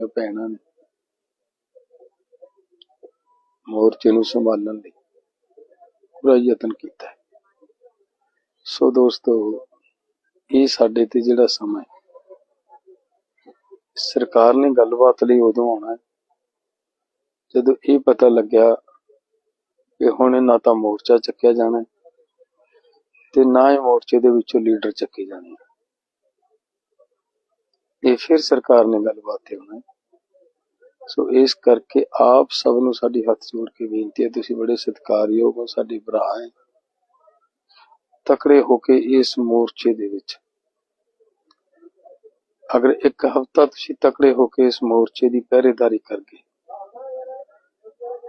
ਤੇ ਭੈਣਾਂ ਨੇ। ਮੋਰਚੇ ਨੂੰ ਸੰਭਾਲਣ ਲਈ ਪੂਰਾ ਯਤਨ ਕੀਤਾ ਸੋ ਦੋਸਤੋ, ਇਹ ਸਾਡੇ ਤੇ ਜਿਹੜਾ ਸਮਾਂ ਹੈ, ਸਰਕਾਰ ਨੇ ਗੱਲਬਾਤ ਲਈ ਉਦੋਂ ਆਉਣਾ ਹੈ, ਜਦੋਂ ਇਹ ਪਤਾ ਲੱਗਿਆ ਕਿ ਹੁਣ ਨਾ ਤਾਂ ਮੋਰਚਾ ਚੱਕਿਆ ਜਾਣਾ ਤੇ ਨਾ ਹੀ ਮੋਰਚੇ ਦੇ ਵਿੱਚੋਂ ਲੀਡਰ ਚੱਕੇ ਜਾਣੇ ਇਹ ਫਿਰ ਸਰਕਾਰ ਨੇ ਗੱਲਬਾਤ ਤੇ ਆਉਣਾ ਸੋ ਇਸ ਕਰਕੇ ਆਪ ਸਭ ਨੂੰ ਸਾਡੀ ਹੱਥ ਜੋੜ ਕੇ ਬੇਨਤੀ ਹੈ, ਤੁਸੀਂ ਬੜੇ ਸਤਿਕਾਰਯੋਗ ਹੋ, ਸਾਡੇ ਭਰਾ ਹੈ। ਤਕੜੇ ਹੋ ਕੇ ਇਸ ਮੋਰਚੇ ਦੇ ਵਿੱਚ। ਅਗਰ ਇੱਕ ਹਫ਼ਤਾ ਤੁਸੀਂ ਤਕੜੇ ਹੋ ਕੇ ਇਸ ਮੋਰਚੇ ਦੀ ਪਹਿਰੇਦਾਰੀ ਕਰ ਗਏ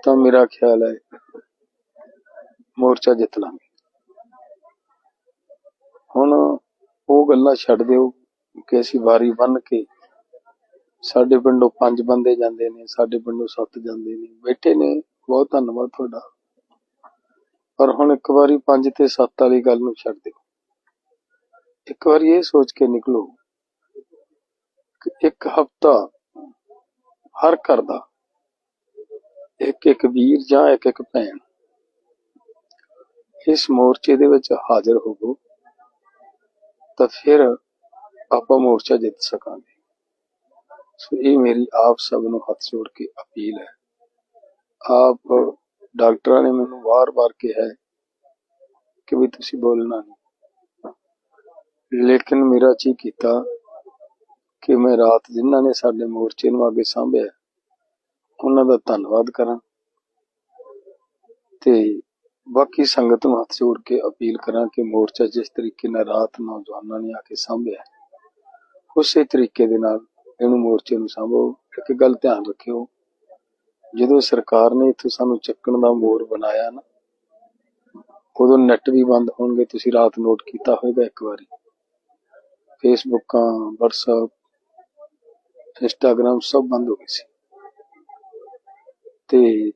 ਤਾਂ ਮੇਰਾ ਖਿਆਲ ਹੈ ਮੋਰਚਾ ਜਿੱਤ ਲਾਂਗੇ। ਹੁਣ ਉਹ ਗੱਲਾਂ ਛੱਡ ਦਿਓ। ਕਿ ਅਸੀਂ ਵਾਰੀ ਬੰਨ ਕੇ ਸਾਡੇ ਪਿੰਡੋਂ ਪੰਜ ਬੰਦੇ ਜਾਂਦੇ ਨੇ, ਸਾਡੇ ਪਿੰਡੋਂ ਸੱਤ ਜਾਂਦੇ ਨੇ। ਬੈਠੇ ਨੇ, ਬਹੁਤ ਧੰਨਵਾਦ ਤੁਹਾਡਾ। ਪਰ ਹੁਣ ਇੱਕ ਵਾਰੀ ਪੰਜ ਤੇ ਸੱਤ ਵਾਲੀ ਗੱਲ ਨੂੰ ਛੱਡ ਦਿਓ। ਇੱਕ ਵਾਰੀ ਇਹ ਸੋਚ ਕੇ ਨਿਕਲੋ ਕਿ ਇੱਕ ਹਫ਼ਤਾ ਹਰ ਘਰ ਦਾ ਇੱਕ ਇੱਕ ਵੀਰ ਜਾਂ ਇੱਕ ਇੱਕ ਭੈਣ ਇਸ ਮੋਰਚੇ ਦੇ ਵਿੱਚ ਹਾਜ਼ਰ ਹੋਵੋ ਤਾਂ ਫਿਰ ਆਪਾਂ ਮੋਰਚਾ ਜਿੱਤ ਸਕਾਂਗੇ। ਸੋ ਇਹ ਮੇਰੀ ਆਪ ਸਭ ਨੂੰ ਹੱਥ ਜੋੜ ਕੇ ਅਪੀਲ ਹੈ। ਆਪ ਡਾਕਟਰਾਂ ਨੇ ਮੈਨੂੰ ਵਾਰ-ਵਾਰ ਕਿਹਾ ਕਿ ਵੀ ਤੁਸੀਂ ਬੋਲਣਾ ਨਹੀਂ। ਲੇਕਿਨ ਮੇਰਾ ਜੀ ਕੀਤਾ ਕਿ ਮੈਂ ਰਾਤ ਜਿਨ੍ਹਾਂ ਨੇ ਸਾਡੇ ਮੋਰਚੇ ਨੂੰ ਅੱਗੇ ਸਾਂਭਿਆ, ਉਹਨਾਂ ਦਾ ਧੰਨਵਾਦ ਕਰਾਂ। ਤੇ ਬਾਕੀ ਸੰਗਤ ਨੂੰ ਹੱਥ ਜੋੜ ਕੇ ਅਪੀਲ ਕਰਾਂ ਕਿ ਮੋਰਚਾ ਜਿਸ ਤਰੀਕੇ ਨਾਲ ਰਾਤ ਨੌਜਵਾਨਾਂ ਨੇ ਆ ਕੇ ਸਾਂਭਿਆ ਉਸੇ ਤਰੀਕੇ ਦੇ ਨਾਲ ਇਹਨੂੰ ਮੋਰਚੇ ਨੂੰ ਸਾਂਭੋ, ਇੱਕ ਗੱਲ ਧਿਆਨ ਰੱਖਿਓ, ਜਦੋਂ ਸਰਕਾਰ ਨੇ ਇੱਥੋਂ ਸਾਨੂੰ ਚੱਕਣ ਦਾ ਮੋਰ ਬਣਾਇਆ ਨਾ, ਉਦੋਂ ਨੈਟ ਵੀ ਬੰਦ ਹੋਣਗੇ, ਤੁਸੀਂ ਰਾਤ ਨੋਟ ਕੀਤਾ ਹੋਵੇਗਾ ਇੱਕ ਵਾਰੀ। ਫੇਸਬੁੱਕਾਂ WhatsApp ਇੰਸਟਾਗ੍ਰਾਮ ਸਭ ਬੰਦ ਹੋ ਗਏ ਸੀ। ਤੇ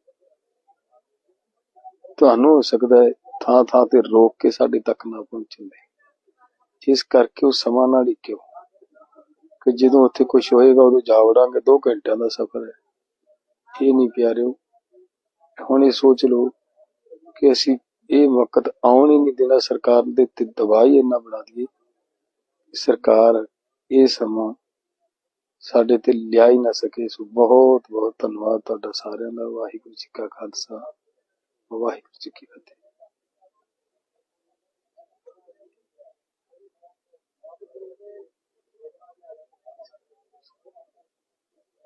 ਤੁਹਾਨੂੰ ਹੋ ਸਕਦਾ ਹੈ ਥਾਂ ਥਾਂ ਤੇ ਰੋਕ ਕੇ ਸਾਡੇ ਤੱਕ ਨਾ ਪਹੁੰਚਣ ਦੇ। ਇਸ ਕਰਕੇ ਉਹ ਸਮਾਂ ਨਾਲ ਹੀ ਕਿਉਂ ਕਿ ਜਦੋਂ ਉੱਥੇ ਕੁਝ ਹੋਏਗਾ, ਉਦੋਂ ਜਾ ਵੜਾਂਗੇ 2 ਘੰਟਿਆਂ ਦਾ ਸਫ਼ਰ ਹੈ। ਇਹ ਨਹੀਂ ਪਿਆਰਿਓ, ਹੁਣ ਇਹ ਸੋਚ ਲਓ ਕਿ ਅਸੀਂ ਇਹ ਵਕਤ ਆਉਣ ਹੀ ਨਹੀਂ ਦੇਣਾ। ਸਰਕਾਰ ਦੇ ਤੇ ਦਵਾਈ ਇੰਨਾ ਬਣਾ ਦਈਏ ਸਰਕਾਰ ਇਹ ਸਮਾਂ ਸਾਡੇ ਤੇ ਲਿਆ ਹੀ ਨਾ ਸਕੇ। ਸੋ ਬਹੁਤ ਬਹੁਤ ਧੰਨਵਾਦ ਤੁਹਾਡਾ ਸਾਰਿਆਂ ਦਾ। ਵਾਹਿਗੁਰੂ ਜੀ ਕਾ ਖਾਲਸਾ। ਵਾਹਿਗੁਰੂ ਜੀ ਕੀ ਫਤਿਹ।